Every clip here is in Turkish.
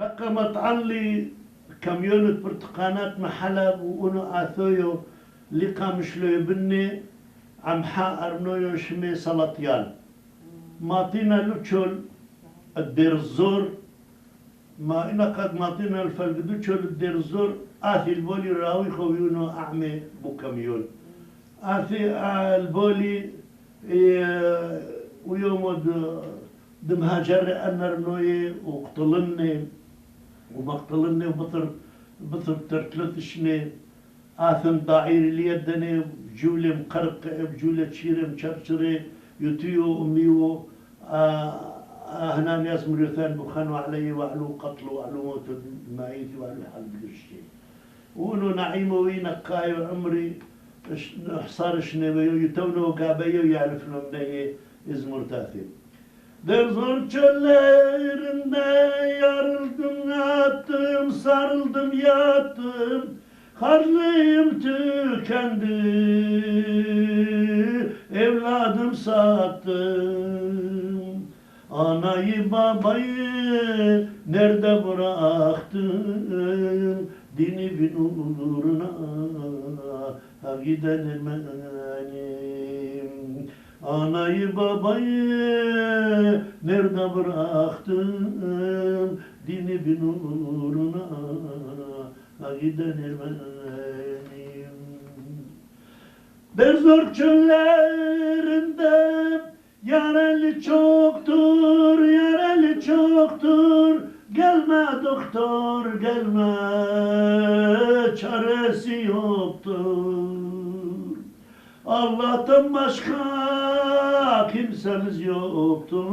لقمت لي كميونة برتقانات محلب وأنا آثويو لقى مشلو يبني عم حقر نويو شمي سلطيان ماطينا لوتشول الدير الزور ما إنا قد ماطينا الفلق دوتشول الدير الزور آثي البولي راوي خويونو أعمي بو كميون. آثي البولي إيه، ويوم د- دمهاجر أنر نوي وقتلني. ومقتلني ومطر مطر تركلت شني آثم ضعير ليدني بجولة مقرقع بجولة تشيرة مشرشرة يطيو أميو. آه، آه، هنا ناس مريثان بخانوا علي وعلو قتلوا وعلو موتوا معيتي وعلو حل كل شيء ونو نعيمة وينقاي وعمري حصار شنو؟ يتونو قابيو يعرفنو من إيه ازمر تاثير Der zor çöllerinde yarıldım yattım, sarıldım yattım, harcıyım tükendi, evladım sattım. Anayı babayı nerede bıraktım, dini bin uğruna gidelim benim. Anayı babayı nerede bıraktım Dini bin uğruna gidenir benim Berzor çöllerinde Yareli çoktur, yareli çoktur. Gelme doktor gelme çaresi yoktur Allah'tan başka kimsemiz yoktur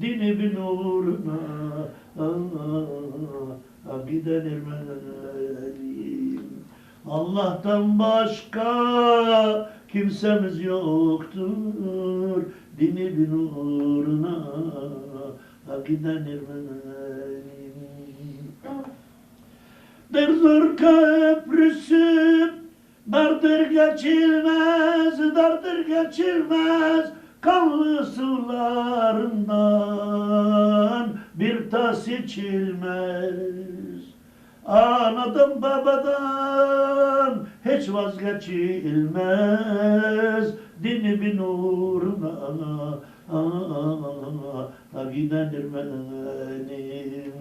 Dini bin uğruna gidelim elim. Allah'tan başka kimsemiz yoktur Dini bin uğruna gidelim elim. Derzor köprüsü dardır geçilmez, dardır geçilmez kanlı sularından bir tas içilmez. Anadan babadan hiç vazgeçilmez dini bin uğruna gidenir benim.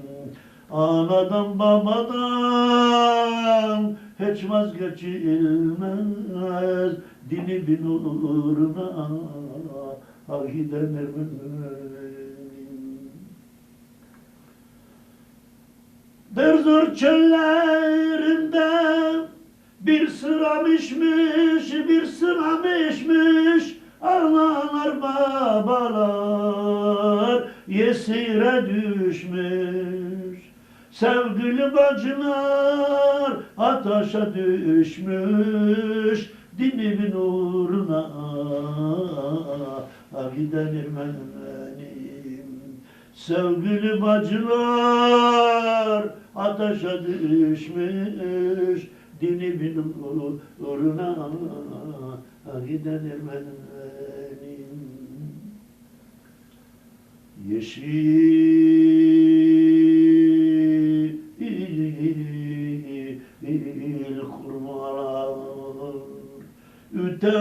Anadan babadan hiç vazgeçilmez dini bin uğruna. Ah, gidenir benim. Derzur çöllerinde bir sıramışmış, bir sıramışmış. Analar babalar yesire düşmüş Sevgili bacılar ataşa düşmüş Dinimin uğruna. Gidenir benim. Sevgili bacılar ateşe düşmüş Dini bin uğruna gidenir benim. Yeşil Üter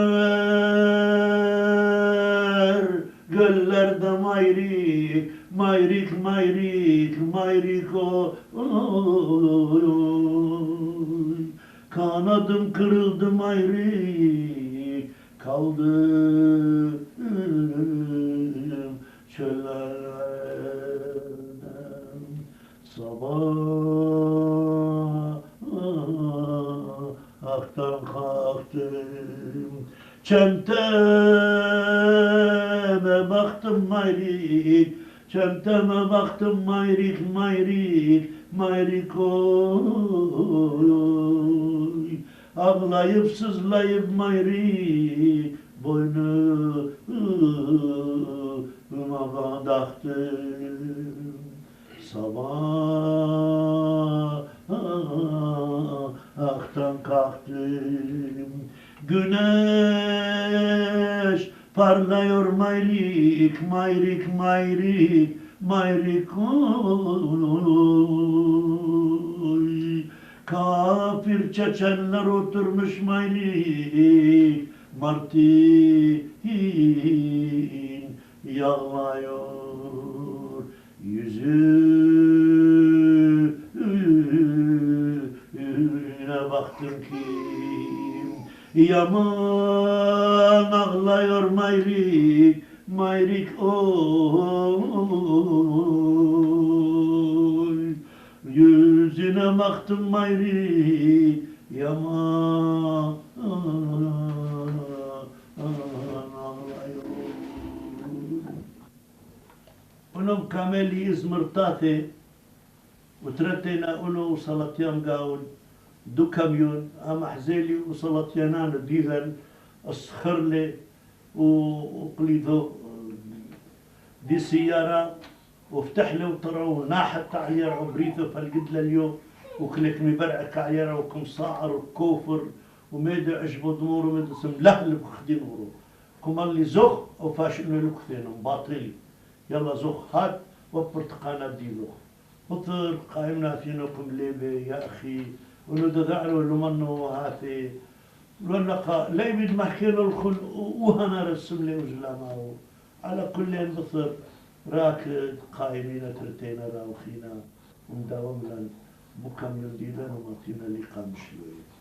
göllerde mayrik, mayrik, mayrik, mayrik o. Kanadım kırıldı mayrik, kaldım çöllerden. Sabah Çenteme baktım mayrik Çenteme baktım mayrik mayrik Mayrik oy. Ağlayıp sızlayıp mayrik Boynuma taktım Sabah aktan kalktım Güneş parlıyor mayrik mayrik mayrik mayrik oy. Kafir Çeçenler oturmuş mayrik Martin yağlıyor yüzüne uzaktır kim? Yaman ağlıyor mayrik, mayrik oy. Yüzüne baktım mayrik, yaman Unum kameli izmirtate, utratina unu salatiyam gaun. دو كاميون ام حزيلي وسلطيانان ديذل السخرلي وقليدو دي سيارة وفتح لي وطرو ناحت تعيير عبريتو فالقدلة اليوم وكلك مبرعك عيرة وكم صاعر وكوفر وميدو عجبو دمورو ميدا سملهل بخدي نورو كما اللي زخ وفاش إنو لكثين باطلي. يلا زخ هاد وبرتقانا دي زخ وطر قائمنا فينكم ليبي يا أخي. ولو دغعل ولو منو هاتي قا لي بد ما كيلو الخل وهنا رسم لي وجلامه على كل بصر راك قائمين ترتينا راوخينا. ومداوم لنا مكمل ديدان فينا لقام شوية